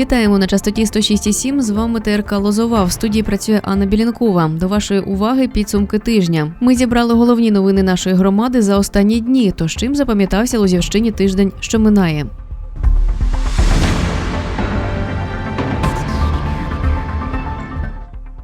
Вітаємо на частоті 106,7. З вами ТРК Лозова. В студії працює Анна Білянкова. До вашої уваги підсумки тижня. Ми зібрали головні новини нашої громади за останні дні. Тож чим запам'ятався Лозівщині тиждень, що минає.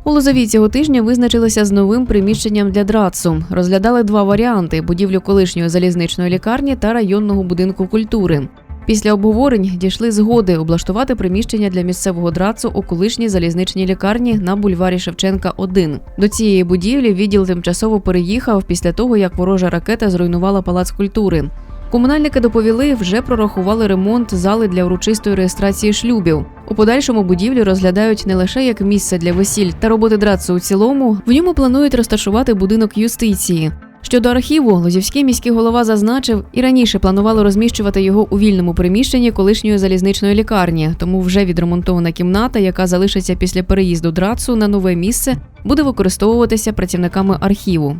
У Лозові цього тижня визначилися з новим приміщенням для драцу. Розглядали два варіанти: будівлю колишньої залізничної лікарні та районного будинку культури. Після обговорень дійшли згоди облаштувати приміщення для місцевого драцу у колишній залізничній лікарні на бульварі Шевченка. 1 до цієї будівлі відділ тимчасово переїхав після того, як ворожа ракета зруйнувала палац культури. Комунальники доповіли, вже прорахували ремонт зали для урочистої реєстрації шлюбів. У подальшому будівлю розглядають не лише як місце для весіль та роботи драцу у цілому. В ньому планують розташувати будинок юстиції. Щодо архіву, Лозівський міський голова зазначив, і раніше планували розміщувати його у вільному приміщенні колишньої залізничної лікарні. Тому вже відремонтована кімната, яка залишиться після переїзду драцу на нове місце, буде використовуватися працівниками архіву.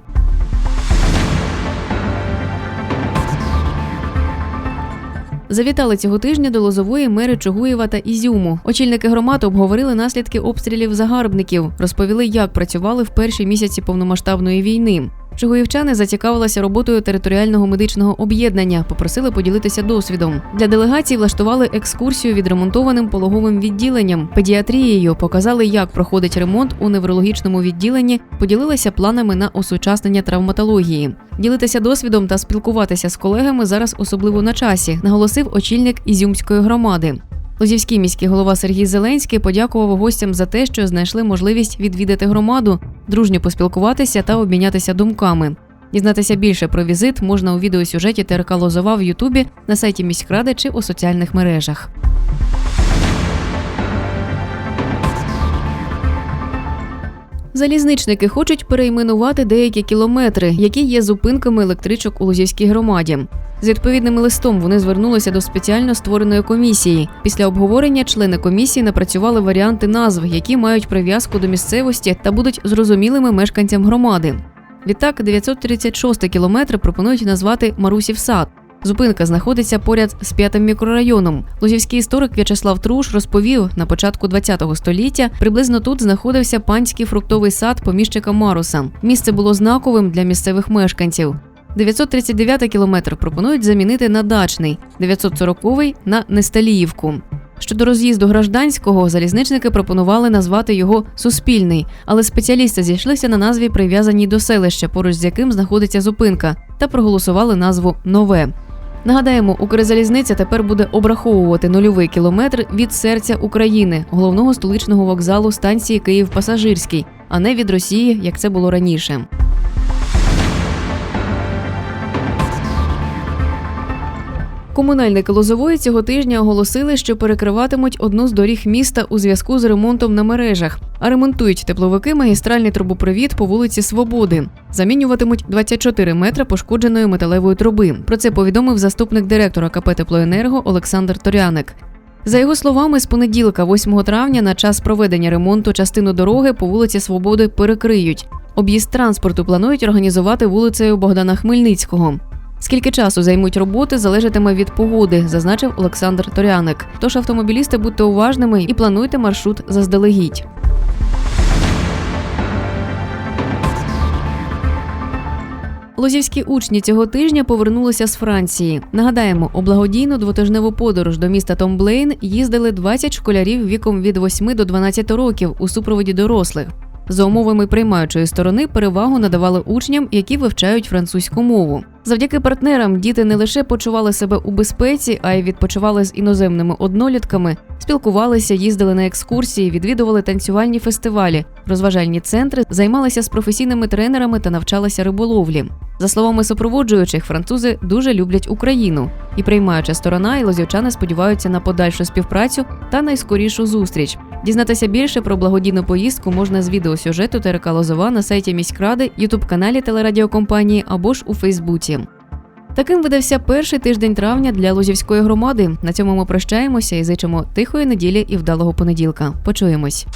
Завітали цього тижня до Лозової мери Чугуєва та Ізюму. Очільники громад обговорили наслідки обстрілів загарбників, розповіли, як працювали в перші місяці повномасштабної війни. Чугуївчани зацікавилися роботою територіального медичного об'єднання, попросили поділитися досвідом. Для делегацій влаштували екскурсію відремонтованим пологовим відділенням, педіатрією, показали, як проходить ремонт у неврологічному відділенні, поділилися планами на осучаснення травматології. Ділитися досвідом та спілкуватися з колегами зараз особливо на часі, наголосив очільник Ізюмської громади. Лозівський міський голова Сергій Зеленський подякував гостям за те, що знайшли можливість відвідати громаду, дружньо поспілкуватися та обмінятися думками. Дізнатися більше про візит можна у відеосюжеті ТРК Лозова в Ютубі, на сайті міськради чи у соціальних мережах. Залізничники хочуть перейменувати деякі кілометри, які є зупинками електричок у Лозівській громаді. З відповідним листом вони звернулися до спеціально створеної комісії. Після обговорення члени комісії напрацювали варіанти назв, які мають прив'язку до місцевості та будуть зрозумілими мешканцям громади. Відтак, 936 кілометр пропонують назвати Марусів сад. Зупинка знаходиться поряд з п'ятим мікрорайоном. Лозівський історик В'ячеслав Труш розповів, на початку ХХ століття приблизно тут знаходився панський фруктовий сад поміщика Маруса. Місце було знаковим для місцевих мешканців. 939 кілометр пропонують замінити на дачний, 940 – на Несталіївку. Щодо роз'їзду гражданського, залізничники пропонували назвати його Суспільний, але спеціалісти зійшлися на назві прив'язаній до селища, поруч з яким знаходиться зупинка, та проголосували назву Нове. Нагадаємо, Укрзалізниця тепер буде обраховувати нульовий кілометр від серця України, головного столичного вокзалу станції Київ Пасажирський, а не від Росії, як це було раніше. Комунальники Лозової цього тижня оголосили, що перекриватимуть одну з доріг міста у зв'язку з ремонтом на мережах, а ремонтують тепловики магістральний трубопровід по вулиці Свободи. Замінюватимуть 24 метри пошкодженої металевої труби. Про це повідомив заступник директора КП «Теплоенерго» Олександр Торяник. За його словами, з понеділка, 8 травня, на час проведення ремонту частину дороги по вулиці Свободи перекриють. Об'їзд транспорту планують організувати вулицею Богдана Хмельницького. Скільки часу займуть роботи, залежатиме від погоди, зазначив Олександр Торяник. Тож автомобілісти будьте уважними і плануйте маршрут заздалегідь. Лозівські учні цього тижня повернулися з Франції. Нагадаємо, у благодійну двотижневу подорож до міста Томблейн їздили 20 школярів віком від 8 до 12 років у супроводі дорослих. За умовами приймаючої сторони перевагу надавали учням, які вивчають французьку мову. Завдяки партнерам діти не лише почували себе у безпеці, а й відпочивали з іноземними однолітками, спілкувалися, їздили на екскурсії, відвідували танцювальні фестивалі, розважальні центри, займалися з професійними тренерами та навчалися риболовлі. За словами супроводжуючих, французи дуже люблять Україну, і приймаюча сторона і лозівчани сподіваються на подальшу співпрацю та найскорішу зустріч. Дізнатися більше про благодійну поїздку можна з відеосюжету Терека Лозова на сайті міськради, ютуб-каналі телерадіокомпанії або ж у Фейсбуці. Таким видався перший тиждень травня для Лозівської громади. На цьому ми прощаємося і зичимо тихої неділі і вдалого понеділка. Почуємось.